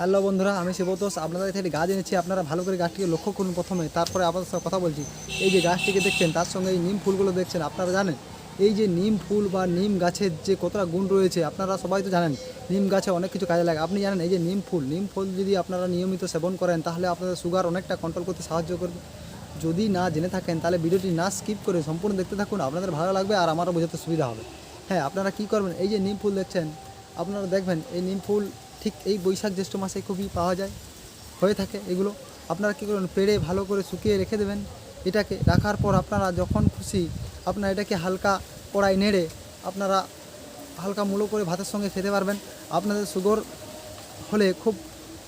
Hello বন্ধুরা, আমি শিবতোষ। আপনাদের একটি গাছ এনেছি। আপনারা ভালো করে গাছটিকে লক্ষ্য করুন প্রথমে। তারপরে আপনাদের সাথে কথা বলছি। এই যে গাছটিকে দেখছেন, তার সঙ্গে এই নিম ফুলগুলো দেখছেন, আপনারা জানেন? এই যে নিম ফুল বা নিম গাছের যে কতটা গুণ রয়েছে, আপনারা সবাই তো জানেন, নিম গাছে অনেক কিছু কাজে লাগে। আপনি জানেন, এই যে নিম ফুল নিম ফুল যদি আপনারা নিয়মিত সেবন করেন, তাহলে আপনাদের সুগার অনেকটা কন্ট্রোল করতে সাহায্য করবে। যদি না জেনে থাকেন, তাহলে ভিডিওটি না স্কিপ করে সম্পূর্ণ দেখতে থাকুন। আপনাদের ভালো লাগবে আর আমারও বোঝাতে সুবিধা হবে। হ্যাঁ আপনারা কি করবেন? এই যে নিম ফুল দেখছেন, আপনারা দেখবেন, এই নিম ফুল ঠিক এই বৈশাখ জ্যৈষ্ঠ মাসে খুবই পাওয়া যায়, হয়ে থাকে এগুলো। আপনারা কী করবেন পেড়ে ভালো করে শুকিয়ে রেখে দেবেন। এটাকে রাখার পর আপনারা যখন খুশি আপনারা এটাকে হালকা কড়াই নেড়ে আপনারা হালকা মূলো করে ভাতের সঙ্গে খেতে পারবেন। আপনাদের সুগর হলে খুব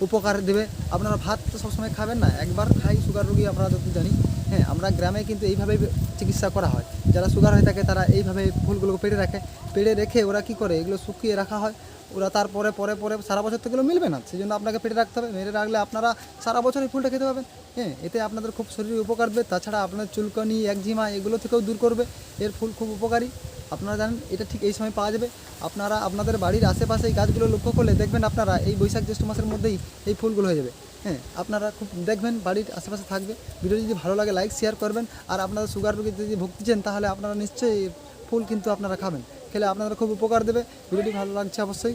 উপকার দেবে। আপনারা ভাত তো সবসময় খাবেন না। একবার খাই সুগার রোগী আমরা যত জানি। হ্যাঁ আমরা গ্রামে কিন্তু এইভাবেই চিকিৎসা করা হয়। যারা সুগার হয়ে থাকে, তারা এইভাবে ফুলগুলোকে পেড়ে রাখে। পেড়ে রেখে ওরা কি করে? এগুলো শুকিয়ে রাখা হয়। ওরা তারপরে, পরে পরে সারা বছর তো মিলবে না। সেই জন্য আপনাকে পেটে রাখতে হবে। মেরে রাখলে আপনারা সারা বছর এই ফুলটা খেতে পাবেন। হ্যাঁ এতে আপনাদের খুব শরীরে উপকার দেবে। তাছাড়া আপনাদের চুলকানি, একজিমা এগুলো থেকেও দূর করবে। এর ফুল খুব উপকারী। আপনারা জানেন, এটা ঠিক এই সময় পাওয়া যাবে। আপনারা, আপনাদের বাড়ির আশেপাশে এই গাছগুলো লক্ষ্য করলে দেখবেন আপনারা এই বৈশাখ জ্যৈষ্ঠ মাসের মধ্যেই এই ফুলগুলো হয়ে যাবে। হ্যাঁ আপনারা খুব দেখবেন, বাড়ির আশেপাশে থাকবে। ভিডিও যদি ভালো লাগে লাইক শেয়ার করবেন। আর আপনারা সুগার রোগী যদি ভুগতেছেন তাহলে আপনারা নিশ্চয়ই ফুল কিন্তু আপনারা খাবেন। খেলে আপনারা খুব উপকার দেবে। ভিডিওটি ভালো লাগছে অবশ্যই।